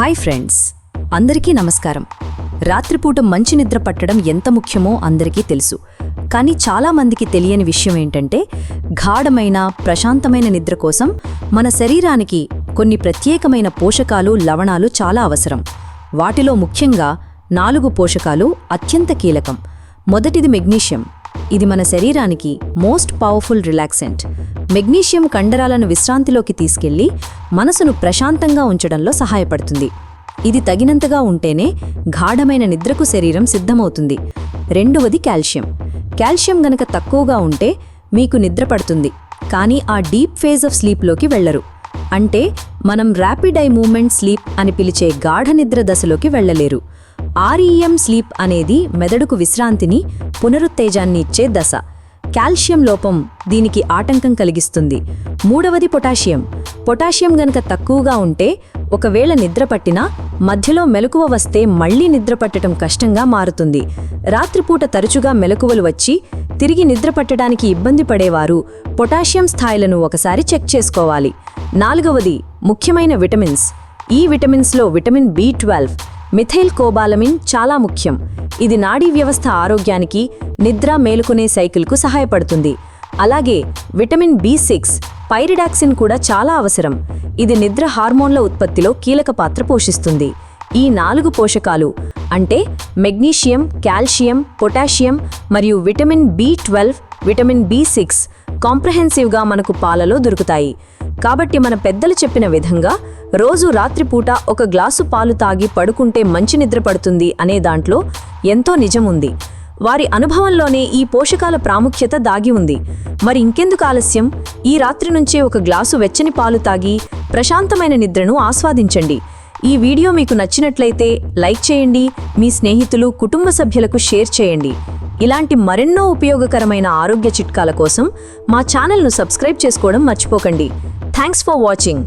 Hi friends. అందరికీ నమస్కారం. రాత్రిపూట మంచి నిద్ర పట్టడం ఎంత ముఖ్యమో అందరికీ తెలుసు. కానీ చాలామందికి తెలియని విషయం ఏంటంటే గాఢమైన ప్రశాంతమైన నిద్ర కోసం మన శరీరానికి కొన్ని ప్రత్యేకమైన పోషకాలు లవణాలు చాలా అవసరం. వాటిలో ముఖ్యంగా నాలుగు పోషకాలు అత్యంత కీలకం. మొదటిది మెగ్నీషియం. ఇది మన శరీరానికి మోస్ట్ పవర్ఫుల్ రిలాక్సెంట్. మెగ్నీషియం కండరాలను విశ్రాంతిలోకి తీసుకెళ్ళి మనసును ప్రశాంతంగా ఉంచడంలో సహాయపడుతుంది. ఇది తగినంతగా ఉంటేనే గాఢమైన నిద్రకు శరీరం సిద్ధమవుతుంది. రెండవది కాల్షియం. కాల్షియం గనక తక్కువగా ఉంటే మీకు నిద్ర పడుతుంది. కానీ ఆ డీప్ ఫేజ్ ఆఫ్ స్లీప్లోకి వెళ్ళరు అంటే మనం ర్యాపిడ్ ఐ మూమెంట్ స్లీప్ అని పిలిచే గాఢ నిద్ర దశలోకి వెళ్ళలేరు. ఆర్ఈఎం స్లీప్ అనేది మెదడుకు విశ్రాంతిని పునరుత్తేజాన్ని ఇచ్చే దశ. కాల్షియం లోపం దీనికి ఆటంకం కలిగిస్తుంది. మూడవది పొటాషియం. పొటాషియం గనక తక్కువగా ఉంటే ఒకవేళ నిద్ర పట్టినా మధ్యలో మెలకువ వస్తే మళ్ళీ నిద్ర పట్టడం కష్టంగా మారుతుంది. రాత్రిపూట తరచుగా మెలకువలు వచ్చి తిరిగి నిద్ర పట్టడానికి ఇబ్బంది పడేవారు పొటాషియం స్థాయిలను ఒకసారి చెక్ చేసుకోవాలి. నాలుగవది ముఖ్యమైన విటమిన్స్. ఈ విటమిన్స్లో vitamin B twelve methyl cobalamin చాలా ముఖ్యం. ఇది నాడీ వ్యవస్థ ఆరోగ్యానికి నిద్ర మేలుకునే సైకిల్కు సహాయపడుతుంది. అలాగే విటమిన్ బి సిక్స్ పైరిడాక్సిన్ కూడా చాలా అవసరం. ఇది నిద్ర హార్మోన్ల ఉత్పత్తిలో కీలక పాత్ర పోషిస్తుంది. ఈ నాలుగు పోషకాలు అంటే మెగ్నీషియం కాల్షియం పొటాషియం మరియు vitamin B twelve vitamin B six కాంప్రహెన్సివ్గా మనకు పాలలో దొరుకుతాయి. కాబట్టి మన పెద్దలు చెప్పిన విధంగా రోజు రాత్రిపూట ఒక గ్లాసు పాలు తాగి పడుకుంటే మంచి నిద్ర పడుతుంది అనే దాంట్లో ఎంతో నిజం ఉంది వారి అనుభవంలోనే ఈ పోషకాల ప్రాముఖ్యత దాగి ఉంది. మరి ఇంకెందుకు ఆలస్యం? ఈ రాత్రి నుంచే ఒక గ్లాసు వెచ్చని పాలు తాగి ప్రశాంతమైన నిద్రను ఆస్వాదించండి. ఈ వీడియో మీకు నచ్చినట్లయితే లైక్ చేయండి మీ స్నేహితులు కుటుంబ సభ్యులకు షేర్ చేయండి. ఇలాంటి మరెన్నో ఉపయోగకరమైన ఆరోగ్య చిట్కాల కోసం మా ఛానల్ను సబ్స్క్రైబ్ చేసుకోవడం మర్చిపోకండి. Thanks for watching.